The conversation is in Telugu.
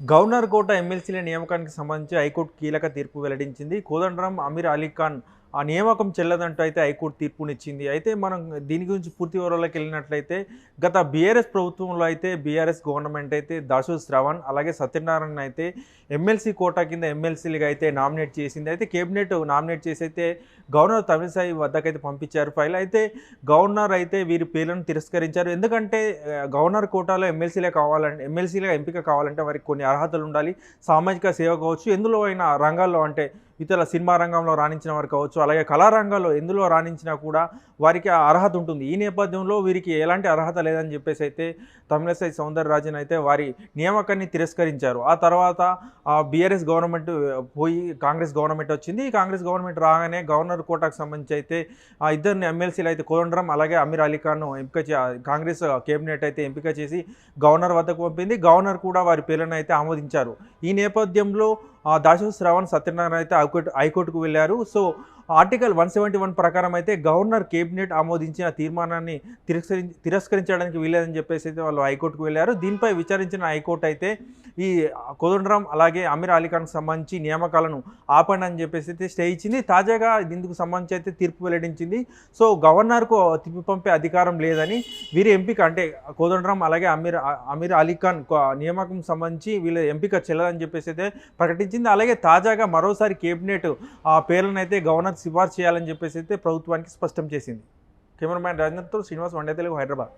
గవర్నర్ కోట ఎమ్మెల్సీల నియామకానికి సంబంధించి హైకోర్టు కీలక తీర్పు వెల్లడించింది. కోదండరాం అమీర్ అలీ ఖాన్ ఆ నియామకం చెల్లదంటూ అయితే హైకోర్టు తీర్పునిచ్చింది. అయితే మనం దీని గురించి పూర్తి వివరాలకు వెళ్ళినట్లయితే గత బీఆర్ఎస్ ప్రభుత్వంలో అయితే బీఆర్ఎస్ గవర్నమెంట్ అయితే దాసు శ్రవణ్ అలాగే సత్యనారాయణ అయితే ఎమ్మెల్సీ కోటా కింద ఎమ్మెల్సీలుగా అయితే నామినేట్ చేసింది. అయితే కేబినెట్ నామినేట్ చేసి అయితే గవర్నర్ తమిళసాయి వద్దకైతే పంపించారు ఫైల్. అయితే గవర్నర్ అయితే వీరి పేర్లను తిరస్కరించారు. ఎందుకంటే గవర్నర్ కోటాలో ఎమ్మెల్సీలే కావాలంటే ఎమ్మెల్సీలుగా ఎంపిక కావాలంటే వారికి కొన్ని అర్హతలు ఉండాలి. సామాజిక సేవ కావచ్చు ఎందులో అయినా రంగాల్లో అంటే ఇతర సినిమా రంగంలో రాణించిన వారు కావచ్చు అలాగే కళారంగంలో ఎందులో రాణించినా కూడా వారికి ఆ అర్హత ఉంటుంది. ఈ నేపథ్యంలో వీరికి ఎలాంటి అర్హత లేదని చెప్పేసి అయితే తమిళసై సౌందరరాజన్ అయితే వారి నియామకాన్ని తిరస్కరించారు. ఆ తర్వాత బీఆర్ఎస్ గవర్నమెంట్ పోయి కాంగ్రెస్ గవర్నమెంట్ వచ్చింది. ఈ కాంగ్రెస్ గవర్నమెంట్ రాగానే గవర్నర్ కోటాకు సంబంధించి అయితే ఆ ఇద్దరిని ఎమ్మెల్సీలు అయితే కోదండరం అలాగే అమీర్ అలీఖాన్ను ఎంపిక కాంగ్రెస్ కేబినెట్ అయితే ఎంపిక చేసి గవర్నర్ వద్దకు పంపింది. గవర్నర్ కూడా వారి పేర్లను అయితే ఆమోదించారు. ఈ నేపథ్యంలో ఆ, శ్రావణ్ సత్యనారాయణ అయితే హైకోర్టుకు వెళ్ళారు. So article one seventy one ప్రకారం అయితే గవర్నర్ కేబినెట్ ఆమోదించిన తీర్మానాన్ని తిరస్కరి తిరస్కరించడానికి వీలేదని చెప్పేసి అయితే వాళ్ళు హైకోర్టుకు వెళ్ళారు. దీనిపై విచారించిన హైకోర్టు అయితే ఈ కోదండరాం అలాగే అమీర్ అలీఖాన్కి సంబంధించి నియామకాలను ఆపండి అని చెప్పేసి అయితే స్టే ఇచ్చింది. తాజాగా ఇందుకు సంబంధించి అయితే తీర్పు వెల్లడించింది. సో గవర్నర్కు తిప్పి పంపే అధికారం లేదని వీరి ఎంపిక అంటే కోదండరాం అలాగే అమీర్ అమీర్ అలీఖాన్ నియామకం సంబంధించి వీళ్ళ ఎంపిక చెల్లదని చెప్పేసి అయితే ప్రకటించింది. అలాగే తాజాగా మరోసారి కేబినెట్ ఆ పేర్లను అయితే గవర్నర్ సిఫార్సు చేయాలని చెప్పేసి అయితే ప్రభుత్వానికి స్పష్టం చేసింది. కెమెరామ్యాన్ రాజేంద్రతో శ్రీనివాస్ వండే తెలుగు హైదరాబాద్.